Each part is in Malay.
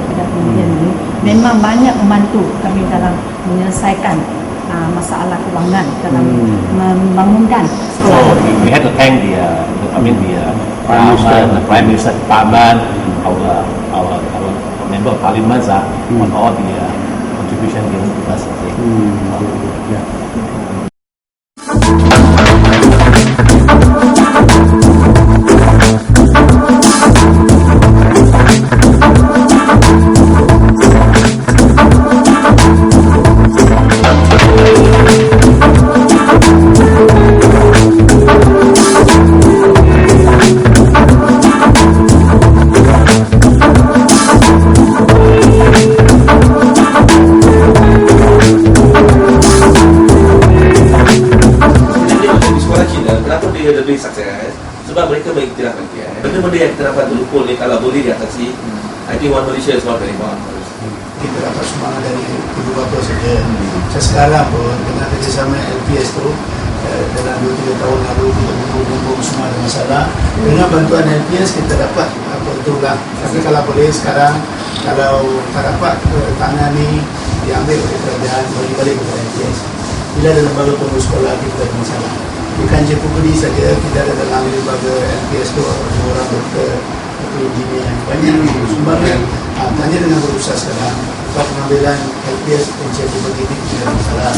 Daripada kementerian ini memang banyak membantu kami dalam menyelesaikan uh, masalah kewangan dalam membangunkan So sekolah. we, we had to thank the, uh, the I mean the uh, Prime Minister, the Prime Minister Department, our our our member of Parliament uh, on all the uh, contribution given to us. Okay. Sebenarnya dia lebih sukses? Sebab mereka mengiktiraf LPS. Benda-benda yang kita dapat terlupa ni kalau boleh diatasi, I think one Malaysia is not very far. kita dapat sumbangan dari ibu bapa saja. Saya sekarang pun dengan kerjasama LPS tu eh, dalam 2-3 tahun lalu kita bumbung-bumbung semua ada masalah. Dengan bantuan LPS kita dapat apa itu lah. Tapi kalau boleh sekarang kalau tak dapat eh, tanah ni diambil oleh kerajaan bagi balik kepada LPS. Bila ada lembaga pengurus sekolah kita ada masalah. Bukan je Pukuli saja kita ada dalam lembaga LPS tu orang doktor atau engineer yang banyak. Sumbangan ha, tanya dengan berusaha sekarang sebab pengambilan LPS menjadi begini tidak masalah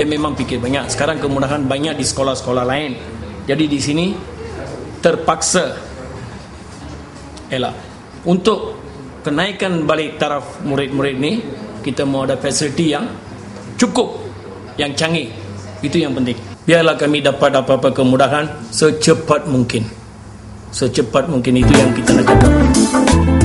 dia memang fikir banyak. Sekarang kemudahan banyak di sekolah-sekolah lain. Jadi di sini terpaksa elak. Untuk kenaikan balik taraf murid-murid ni kita mau ada fasiliti yang cukup yang canggih. Itu yang penting. Biarlah kami dapat apa-apa kemudahan secepat mungkin. Secepat mungkin itu yang kita nak cakap